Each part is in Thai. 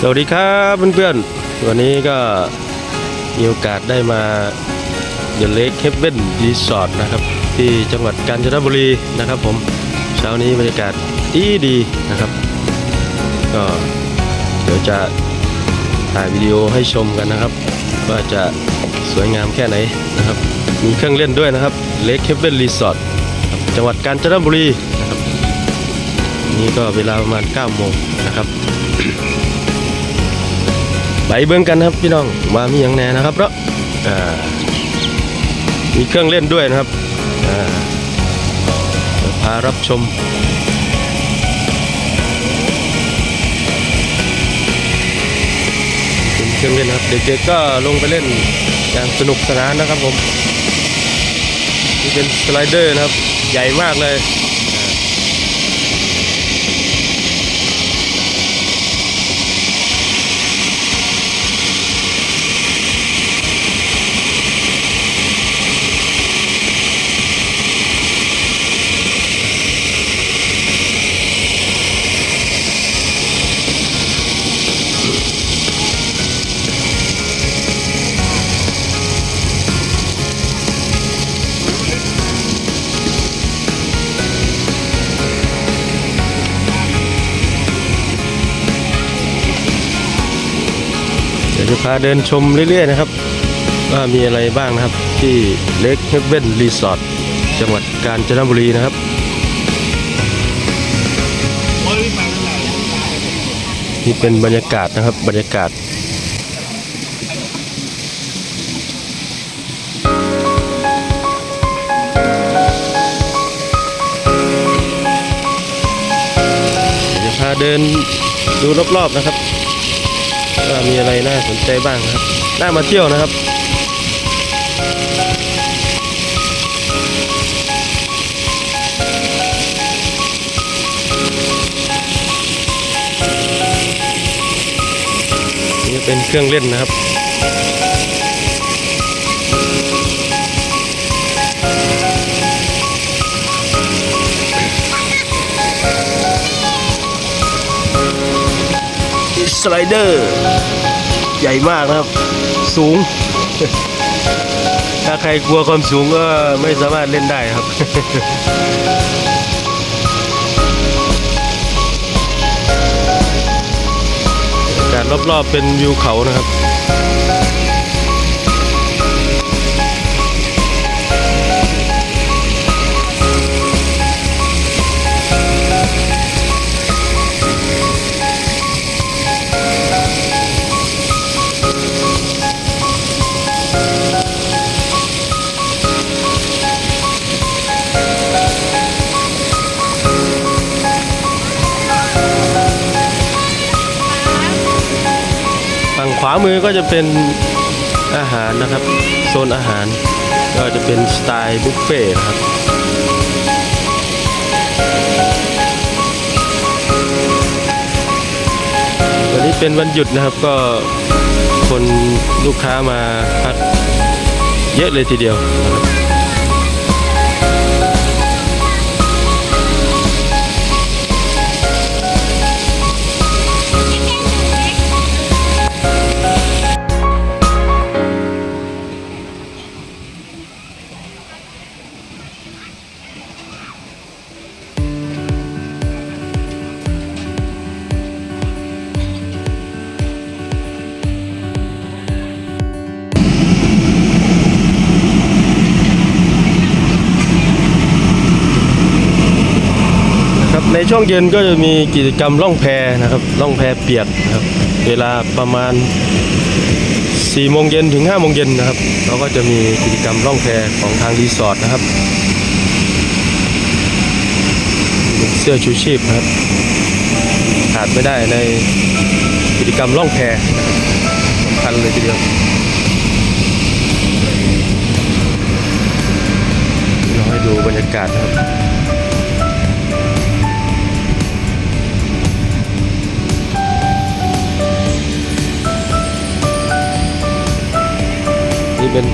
สวัสดีครับเพื่อนๆ วันนี้ก็มีโอกาสได้มาเดลเลกเฮเ e นรีสอร์ทนะครับ ที่จังหวัดกาญจนบุรีนะครับผมเช้านี้บรรยากาศดีดีนะครับ ก็เดี๋ยวจะถ่ายวิดีโอให้ชมกันนะครับ ว่าจะสวยงามแค่ไหนนะครับ มีเครื่องเล่นด้วยนะครับเลกเฮเ e นรีสอร์ทจังหวัดกาญจนบุรีนะครับนี่ก็เวลาประมาณ9โมงนะครับ ไปเบิ่งกันครับพี่น้องว่ามีอย่างแน่นะครับเนาะมีเครื่องเล่นด้วยนะครับพารับชมเป็นเครื่องเล่นครับ เด็กๆก็ลงไปเล่นอย่างสนุกสนานนะครับผมนี่เป็นสไลเดอร์นะครับ ใหญ่มากเลยาเดี๋ยวจะพาเดินชมเรื่อยๆนะครับว่ามีอะไรบ้างนะครับ ที่เล็กเฮเ e นรีสอร์ทจังหวัดกาญจนบุรีนะครับนี่เป็นบรรยากาศนะครับบรรยากาศจะพาเดินดูรอบๆนะครับ ว่ามีอะไรน่าสนใจบ้างครับ น่ามาเที่ยวนะครับ นี่เป็นเครื่องเล่นนะครับ สไลเดอร์ ใหญ่มากนะครับ สูง ถ้าใครกลัวความสูงก็ไม่สามารถเล่นได้ครับการรอบๆเป็นวิวเขานะครับ มือก็จะเป็นอาหารนะครับ โซนอาหารก็จะเป็นสไตล์บุฟเฟ่ต์นะครับวันนี้เป็นวันหยุดนะครับก็คนลูกค้ามาพักเยอะเลยทีเดียว ในช่วงเย็นก็จะมีกิจกรรมล่องแพนะครับล่องแพเปียกนะครับเวลาประมาณ4โมงเย็นถึง5โมงเย็นนะครับเราก็จะมีกิจกรรมล่องแพของทางรีสอร์ทนะครับเสื้อชูชีพนะครับขาดไม่ได้ในกิจกรรมล่องแพสำคัญเลยทีเดียวเราให้ดูบรรยากาศนะครับ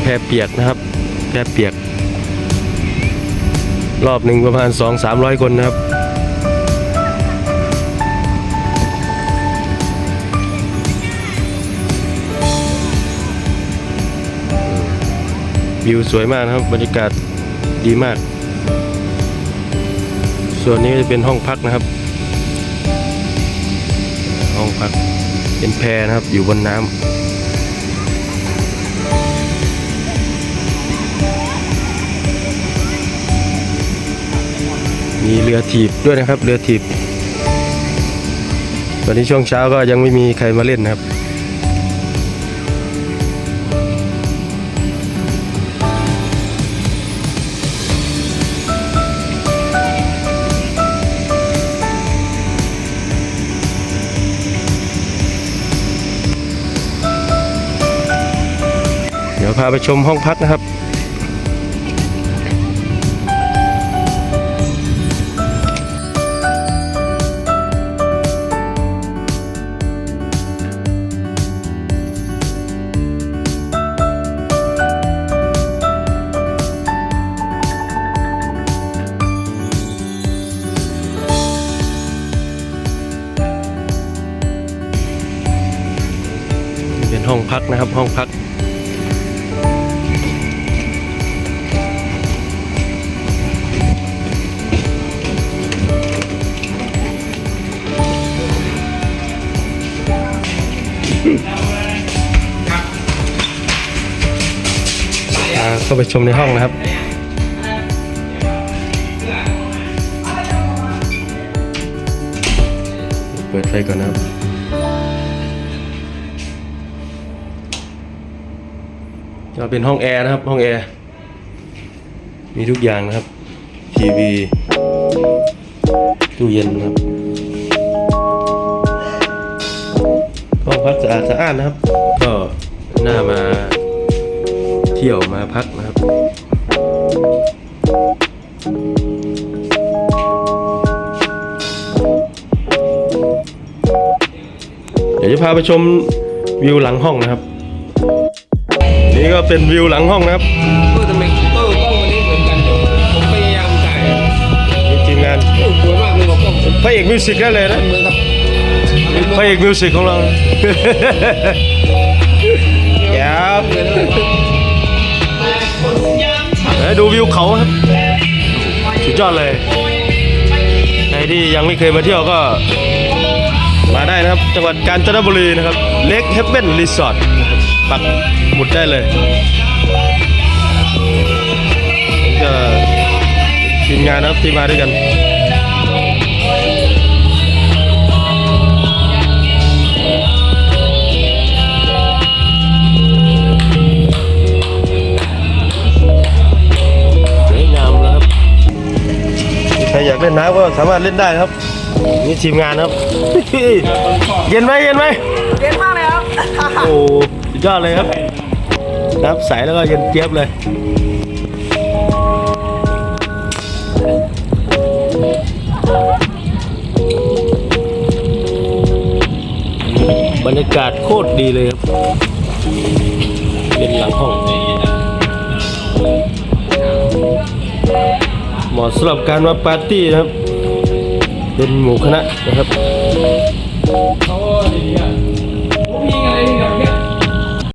แพเปียกนะครับแพเปียก รอบหนึ่งประมาณ 2-300 คนนะครับวิวสวยมากครับ บรรยากาศดีมาก ส่วนนี้จะเป็นห้องพักนะครับ ห้องพักเป็นแพนะครับอยู่บนน้ำ มีเรือถีบด้วยนะครับ เรือถีบวันนี้ช่วงเช้าก็ยังไม่มีใครมาเล่นนะครับเดี๋ยวพาไปชมห้องพักนะครับ พักนะครับ ห้องพัก เข้าไปชมในห้องนะครับเปิดไฟก่อนนะครับ ก็เป็นห้องแอร์นะครับ ห้องแอร์ มีทุกอย่างนะครับ ทีวี ตู้เย็นนะครับ ห้องพักสะอาดสะอาดนะครับ ก็น่ามาเที่ยวมาพักนะครับเดี๋ยวจะพาไปชมวิวหลังห้องนะครับ นี่ก็เป็นวิวหลังห้องนะครับเออทำไมเออกล้องวันนี้เหมือนกันผมพยายามถ่ายมีทีมงานโอ้สวยมากเลยบอกกล้องเหมือนพระเอกมิวสิกได้เลยนะครับพระเอกมิวสิกของเราแย่บดูวิวเขาครับสุดยอดเลยใครที่ยังไม่เคยมาเที่ยวก็มาได้นะครับ จังหวัดกาญจนบุรีนะครับ เล็กเฮเบนรีสอร์ทปัก มุดได้เลยนี่ก็ทีมงานนะครับที่มาด้วยกันสวยงามนะครับใครอยากเล่นน้ำก็สามารถเล่นได้ครับ นี่ทีมงานครับ เย็นไหมเย็นไหมเก่งมากเลยครับ โอ้ สุดยอดเลยครับ น้ำใสแล้วก็เย็นเจี๊ยบเลยบรรยากาศโคตรดีเลยครับ เป็นหลังห้องเหมาะสำหรับการมาปาร์ตี้นะครับ เป็นหมู่คณะนะครับ